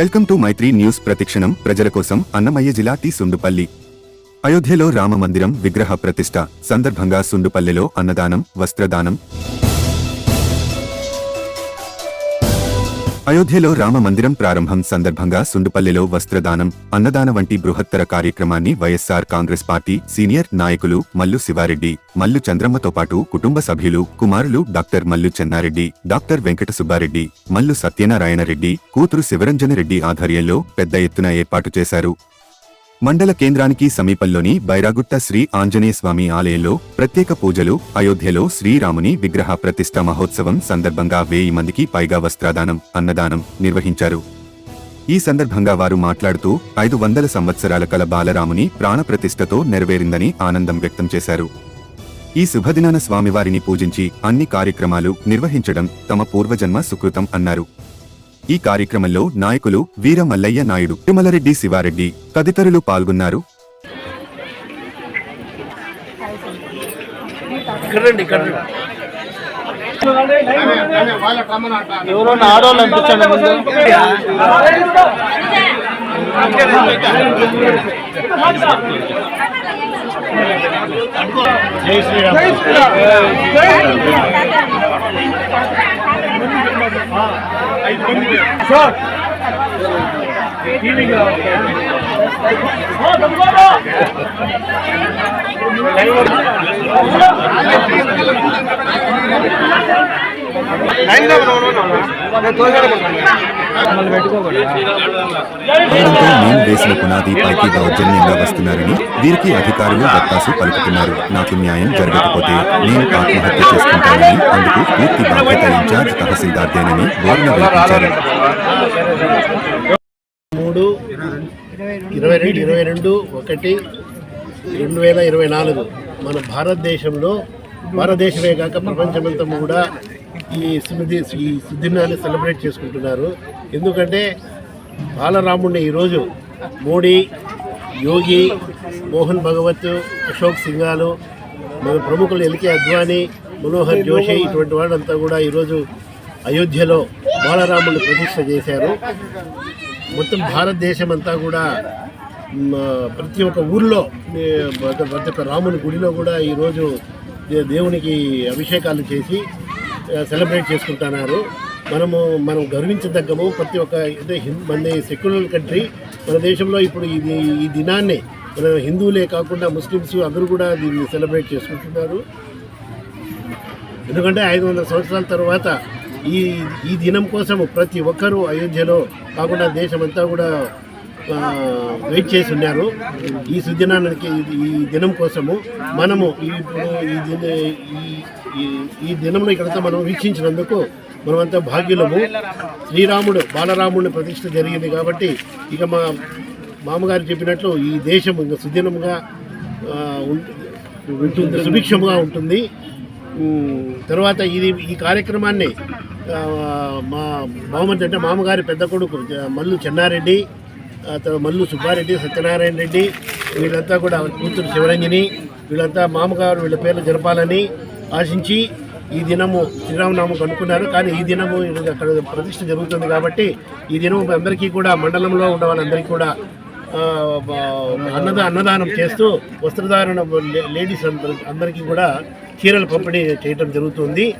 Welcome to Maitri news ప్రతిక్షణం. ప్రజల కోసం అన్నమయ్య జిల్లా టి సుండుపల్లి. అయోధ్యలో రామ మందిరం విగ్రహ ప్రతిష్ట. సందర్భంగా సుండుపల్లిలో అన్నదానం వస్త్రదానం. అయోధ్యలో రామ మందిరం ప్రారంభం సందర్భంగా సుండుపల్లిలో వస్త్రదానం అన్నదాన వంటి బృహత్తర కార్యక్రమాన్ని వైఎస్సార్ కాంగ్రెస్ పార్టీ సీనియర్ నాయకులు మల్లు శివారెడ్డి మల్లు చంద్రమ్మతో పాటు కుటుంబ సభ్యులు కుమారులు డాక్టర్ మల్లు చెన్నారెడ్డి డాక్టర్ వెంకట సుబ్బారెడ్డి మల్లు సత్యనారాయణ రెడ్డి కూతురు శివరంజన రెడ్డి ఆధ్వర్యంలో పెద్ద ఎత్తున ఏర్పాటు చేశారు. మండల కేంద్రానికి సమీపంలోని బైరాగుట్ట శ్రీ ఆంజనేయస్వామి ఆలయంలో ప్రత్యేక పూజలు అయోధ్యలో శ్రీరాముని విగ్రహ ప్రతిష్ట మహోత్సవం సందర్భంగా వెయ్యి మందికి పైగా వస్త్రదానం అన్నదానం నిర్వహించారు. ఈ సందర్భంగా వారు మాట్లాడుతూ ఐదు వందల సంవత్సరాల కల బాలరాముని ప్రాణప్రతిష్ఠతో నెరవేరిందని ఆనందం వ్యక్తం చేశారు. ఈ శుభదినాన స్వామివారిని పూజించి అన్ని కార్యక్రమాలు నిర్వహించడం తమ పూర్వజన్మ సుకృతం అన్నారు. ఈ కార్యక్రమంలో నాయకులు వీర మల్లయ్య నాయుడు తిరుమలరెడ్డి శివారెడ్డి తదితరులు పాల్గొన్నారు. ఆడవాళ్ళు అనిపించండి ముందు? జై శ్రీరామ్. 三，兄一们，上！好，怎么着？来，నేను వేసిన పునాది పైకి దౌర్జన్యంగా వస్తున్నారని వీరికి అధికారులు వత్తాసు పలుకుతున్నారు. నాకు న్యాయం జరగకపోతే నేను ఆత్మహత్య చేసుకుంటానని అందుకు పూర్తి బాధ్యత ఇన్ఛార్జ్ తహసీల్దార్దేనని బోర్న వినిపించారు. మూడు ఇరవై రెండు ఇరవై రెండు ఒకటి రెండు వేల ఇరవై నాలుగు. మన భారతదేశంలో భారతదేశమే కాక ప్రపంచమంతా కూడా ఈ స్మృతి ఈ సుదినాన్ని సెలబ్రేట్ చేసుకుంటున్నారు. ఎందుకంటే బాలరాముడిని ఈరోజు మోడీ యోగి మోహన్ భగవత్ అశోక్ సింగాలు మన ప్రముఖులు ఎల్కే అద్వానీ మనోహర్ జోషి ఇటువంటి వాళ్ళంతా కూడా ఈరోజు అయోధ్యలో బాలరాముడిని ప్రతిష్ఠ చేశారు. మొత్తం భారతదేశం అంతా కూడా ప్రతి ఒక్క ఊర్లో ప్రతి ఒక్క రాముని గుడిలో కూడా ఈరోజు దేవునికి అభిషేకాలు చేసి సెలబ్రేట్ చేసుకుంటున్నారు. మనము మనం గర్వించదగ్గము ప్రతి ఒక్క అంటే మన సెక్యులర్ కంట్రీ మన దేశంలో ఇప్పుడు ఇది ఈ దినాన్ని మన హిందువులే కాకుండా ముస్లిమ్స్ అందరూ కూడా దీన్ని సెలబ్రేట్ చేసుకుంటున్నారు. ఎందుకంటే ఐదు వందల సంవత్సరాల తర్వాత ఈ ఈ దినం కోసం ప్రతి ఒక్కరూ అయోధ్యలో కాకుండా దేశమంతా కూడా వెయిట్ చేసి ఉన్నారు. ఈ సుదినానికి ఈ దినం కోసము మనము ఈ- ఇప్పుడు ఈ దిన ఈ- దినంలో ఇక్కడంతా మనం వీక్షించినందుకు మనమంతా భాగ్యులము. శ్రీరాముడు బాలరాముడి ప్రతిష్ట జరిగింది కాబట్టి ఇక మా మామగారు చెప్పినట్లు ఈ దేశం ఇంకా సుదినంగా ఉంటుంది సుభిక్షముగా ఉంటుంది. తర్వాత ఇది ఈ కార్యక్రమాన్ని మా బహుమతి అంటే మామగారి పెద్ద కొడుకు మల్లు చెన్నారెడ్డి మల్లు సుబ్బారెడ్డి సత్యనారాయణ రెడ్డి వీళ్ళంతా కూడా కూతురు శివరంజని వీళ్ళంతా మామగారు వీళ్ళ పేర్లు జరపాలని ఆశించి ఈ దినము శ్రీరామనామం కనుక్కున్నారు. కానీ ఈ దినము అక్కడ ప్రతిష్ట జరుగుతుంది కాబట్టి ఈ దినం అందరికీ కూడా మండలంలో ఉన్న వాళ్ళందరికీ కూడా అన్నదా అన్నద అన్నదానం చేస్తూ వస్త్రధారణ లేడీస్ అందరికీ కూడా చీరలు పంపిణీ చేయటం జరుగుతుంది.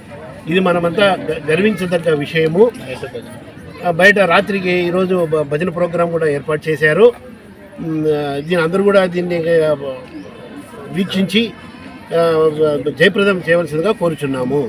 ఇది మనమంతా గ- గర్వించదగ్గ విషయము. బయట రాత్రికి ఈరోజు భజన ప్రోగ్రాం కూడా ఏర్పాటు చేశారు. దీని అందరూ కూడా దీన్ని వీక్షించి జయప్రదం చేయవలసిందిగా కోరుచున్నాము.